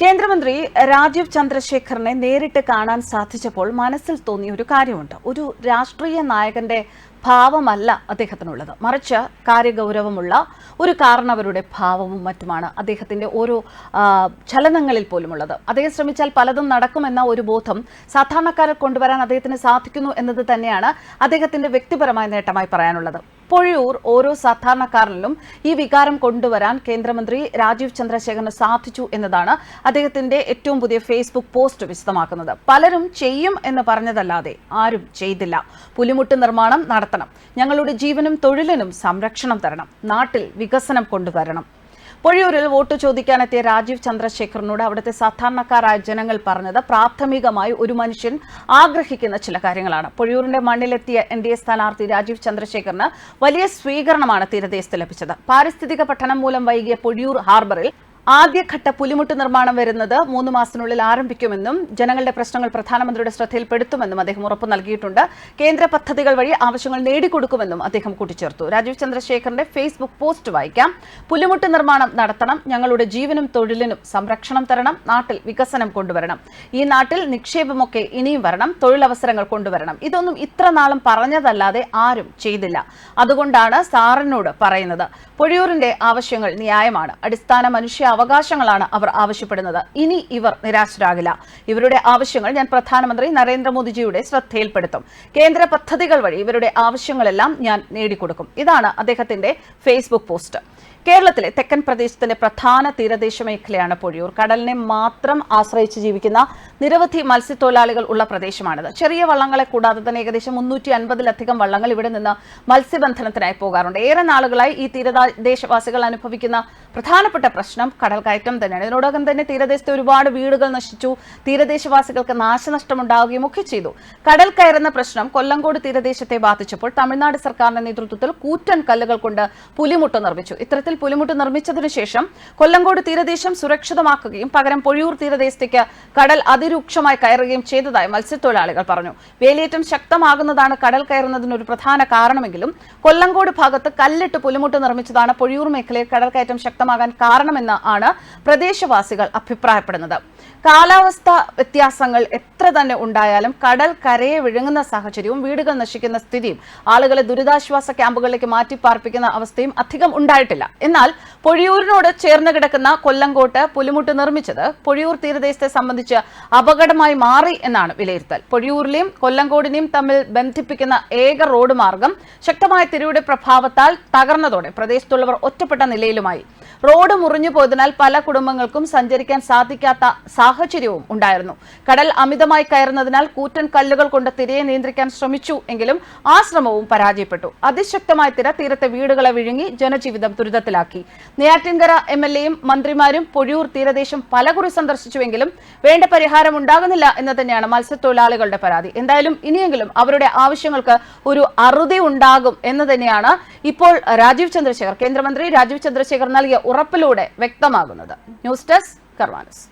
കേന്ദ്രമന്ത്രി രാജീവ് ചന്ദ്രശേഖറിനെ നേരിട്ട് കാണാൻ സാധിച്ചപ്പോൾ മനസ്സിൽ തോന്നിയ ഒരു കാര്യമുണ്ട്. ഒരു രാഷ്ട്രീയ നായകന്റെ ഭാവമല്ല അദ്ദേഹത്തിനുള്ളത്. മറിച്ച് കാര്യഗൗരവമുള്ള ഒരു കാരണവരുടെ ഭാവവും മറ്റുമാണ് അദ്ദേഹത്തിന്റെ ഓരോ ചലനങ്ങളിൽ പോലുമുള്ളത്. അദ്ദേഹം ശ്രമിച്ചാൽ പലതും നടക്കുമെന്ന ഒരു ബോധം സാധാരണക്കാരെ കൊണ്ടുവരാൻ അദ്ദേഹത്തിന് സാധിക്കുന്നു എന്നത് തന്നെയാണ് അദ്ദേഹത്തിന്റെ വ്യക്തിപരമായ നേട്ടമായി പറയാനുള്ളത്. പൊഴിയൂർ ഓരോ സാധാരണക്കാരനിലും ഈ വികാരം കൊണ്ടുവരാൻ കേന്ദ്രമന്ത്രി രാജീവ് ചന്ദ്രശേഖരന് സാധിച്ചു എന്നതാണ് അദ്ദേഹത്തിന്റെ ഏറ്റവും പുതിയ ഫേസ്ബുക്ക് പോസ്റ്റ് വിശദമാക്കുന്നത്. പലരും ചെയ്യും എന്ന് പറഞ്ഞതല്ലാതെ ആരും ചെയ്തില്ല. പുലിമുട്ട് നിർമ്മാണം നടത്തണം. ഞങ്ങളുടെ ജീവനും തൊഴിലിനും സംരക്ഷണം തരണം. നാട്ടിൽ വികസനം കൊണ്ടുവരണം. പൊഴിയൂരിൽ വോട്ട് ചോദിക്കാനെത്തിയ രാജീവ് ചന്ദ്രശേഖറിനോട് അവിടുത്തെ സാധാരണക്കാരായ ജനങ്ങൾ പറഞ്ഞത് പ്രാഥമികമായി ഒരു മനുഷ്യൻ ആഗ്രഹിക്കുന്ന ചില കാര്യങ്ങളാണ്. പൊഴിയൂരിന്റെ മണ്ണിലെത്തിയ എൻ ഡി എ സ്ഥാനാർത്ഥി രാജീവ് ചന്ദ്രശേഖറിന് വലിയ സ്വീകരണമാണ് തീരദേശത്ത് ലഭിച്ചത്. പാരിസ്ഥിതിക പഠനം മൂലം വൈകിയ പൊഴിയൂർ ഹാർബറിൽ ആദ്യഘട്ട പുലിമുട്ട് നിർമ്മാണം വരുന്നത് മൂന്ന് മാസത്തിനുള്ളിൽ ആരംഭിക്കുമെന്നും ജനങ്ങളുടെ പ്രശ്നങ്ങൾ പ്രധാനമന്ത്രിയുടെ ശ്രദ്ധയിൽപ്പെടുത്തുമെന്നും അദ്ദേഹം ഉറപ്പ് നൽകിയിട്ടുണ്ട്. കേന്ദ്ര പദ്ധതികൾ വഴി ആവശ്യങ്ങൾ നേടിക്കൊടുക്കുമെന്നും അദ്ദേഹം കൂട്ടിച്ചേർത്തു. രാജീവ് ചന്ദ്രശേഖറിന്റെ ഫേസ്ബുക്ക് പോസ്റ്റ് വായിക്കാം. പുലിമുട്ട് നിർമ്മാണം നടത്തണം. ഞങ്ങളുടെ ജീവനും തൊഴിലിനും സംരക്ഷണം തരണം. നാട്ടിൽ വികസനം കൊണ്ടുവരണം. ഈ നാട്ടിൽ നിക്ഷേപമൊക്കെ ഇനിയും വരണം. തൊഴിലവസരങ്ങൾ കൊണ്ടുവരണം. ഇതൊന്നും ഇത്ര നാളും പറഞ്ഞതല്ലാതെ ആരും ചെയ്തില്ല. അതുകൊണ്ടാണ് സാറിനോട് പറയുന്നത്. പൊഴിയൂരിന്റെ ആവശ്യങ്ങൾ ന്യായമാണ്. അടിസ്ഥാന മനുഷ്യ അവകാശങ്ങളാണ് അവർ ആവശ്യപ്പെടുന്നത്. ഇനി ഇവർ നിരാശരാകില്ല. ഇവരുടെ ആവശ്യങ്ങൾ ഞാൻ പ്രധാനമന്ത്രി നരേന്ദ്രമോദിജിയുടെ ശ്രദ്ധയിൽപ്പെടുത്തും. കേന്ദ്ര പദ്ധതികൾ വഴി ഇവരുടെ ആവശ്യങ്ങളെല്ലാം ഞാൻ നേടിക്കൊടുക്കും. ഇതാണ് അദ്ദേഹത്തിന്റെ ഫേസ്ബുക്ക് പോസ്റ്റ്. കേരളത്തിലെ തെക്കൻ പ്രദേശത്തിന്റെ പ്രധാന തീരദേശ മേഖലയാണ് പൊഴിയൂർ. കടലിനെ മാത്രം ആശ്രയിച്ച് ജീവിക്കുന്ന നിരവധി മത്സ്യത്തൊഴിലാളികൾ ഉള്ള പ്രദേശമാണിത്. ചെറിയ വള്ളങ്ങളെ കൂടാതെ തന്നെ ഏകദേശം മുന്നൂറ്റി അൻപതിലധികം വള്ളങ്ങൾ ഇവിടെ നിന്ന് മത്സ്യബന്ധനത്തിനായി പോകാറുണ്ട്. ഏറെ നാളുകളായി ഈ തീരദേശവാസികൾ അനുഭവിക്കുന്ന പ്രധാനപ്പെട്ട പ്രശ്നം കടൽ കയറ്റം തന്നെയാണ്. ഇതിനോടകം തന്നെ തീരദേശത്തെ ഒരുപാട് വീടുകൾ നശിച്ചു. തീരദേശവാസികൾക്ക് നാശനഷ്ടം ഉണ്ടാവുകയും ഒക്കെ ചെയ്തു. കടൽ കയറുന്ന പ്രശ്നം കൊല്ലങ്കോട് തീരദേശത്തെ ബാധിച്ചപ്പോൾ തമിഴ്നാട് സർക്കാരിന്റെ നേതൃത്വത്തിൽ കൂറ്റൻ കല്ലുകൾ കൊണ്ട് പുലിമുട്ട നിർമ്മിച്ചു. ഇത്തരത്തിൽ പുലിമുട്ട് നിർമ്മിച്ചതിനു ശേഷം കൊല്ലങ്കോട് തീരദേശം സുരക്ഷിതമാക്കുകയും പകരം പൊഴിയൂർ തീരദേശത്തേക്ക് കടൽ അതിരൂക്ഷമായി കയറുകയും ചെയ്തതായി മത്സ്യത്തൊഴിലാളികൾ പറഞ്ഞു. വേലിയേറ്റം ശക്തമാകുന്നതാണ് കടൽ കയറുന്നതിന് ഒരു പ്രധാന കാരണമെങ്കിലും കൊല്ലങ്കോട് ഭാഗത്ത് കല്ലിട്ട് പുലിമുട്ട് നിർമ്മിച്ചതാണ് പൊഴിയൂർ മേഖലയിൽ കടൽ കയറ്റം ശക്തമാകാൻ കാരണമെന്ന് ആണ് പ്രദേശവാസികൾ അഭിപ്രായപ്പെടുന്നത്. കാലാവസ്ഥ വ്യത്യാസങ്ങൾ എത്ര തന്നെ ഉണ്ടായാലും കടൽ കരയെ വിഴുങ്ങുന്ന സാഹചര്യവും വീടുകൾ നശിക്കുന്ന സ്ഥിതിയും ആളുകളെ ദുരിതാശ്വാസ ക്യാമ്പുകളിലേക്ക് മാറ്റിപ്പാർപ്പിക്കുന്ന അവസ്ഥയും അധികം ഉണ്ടായിട്ടില്ല. എന്നാൽ പൊഴിയൂരിനോട് ചേർന്ന് കിടക്കുന്ന കൊല്ലങ്കോട്ട് പുലിമുട്ട് നിർമ്മിച്ചത് പൊഴിയൂർ തീരദേശത്തെ സംബന്ധിച്ച് അപകടമായി മാറി എന്നാണ് വിലയിരുത്തൽ. പൊഴിയൂരിലെയും കൊല്ലങ്കോടിനെയും തമ്മിൽ ബന്ധിപ്പിക്കുന്ന ഏക റോഡ് മാർഗം ശക്തമായ തിരിയുടെ പ്രഭാവത്താൽ തകർന്നതോടെ പ്രദേശത്തുള്ളവർ ഒറ്റപ്പെട്ട നിലയിലുമായി. റോഡ് മുറിഞ്ഞു പോയതിനാൽ പല കുടുംബങ്ങൾക്കും സഞ്ചരിക്കാൻ സാധിക്കാത്ത സാഹചര്യവും ഉണ്ടായിരുന്നു. കടൽ അമിതമായി കയറുന്നതിനാൽ കൂറ്റൻ കല്ലുകൾ കൊണ്ട് തിരയെ നിയന്ത്രിക്കാൻ ശ്രമിച്ചു എങ്കിലും ആ ശ്രമവും പരാജയപ്പെട്ടു. അതിശക്തമായ തിര തീരത്തെ വീടുകളെ വിഴുങ്ങി ജനജീവിതം ദുരിതത്തിലാക്കി. നെയ്യാറ്റിൻകര എം എൽ എയും മന്ത്രിമാരും പൊഴിയൂർ തീരദേശം പലകുറി സന്ദർശിച്ചുവെങ്കിലും വേണ്ട പരിഹാരം ഉണ്ടാകുന്നില്ല എന്ന് തന്നെയാണ് മത്സ്യത്തൊഴിലാളികളുടെ പരാതി. എന്തായാലും ഇനിയെങ്കിലും അവരുടെ ആവശ്യങ്ങൾക്ക് ഒരു അറുതി ഉണ്ടാകും എന്ന് തന്നെയാണ് ഇപ്പോൾ രാജീവ് ചന്ദ്രശേഖർ കേന്ദ്രമന്ത്രി രാജീവ് ചന്ദ്രശേഖർ നൽകിയ ഉറപ്പിലൂടെ വ്യക്തമാകുന്നത്. News desk കർവാനസ്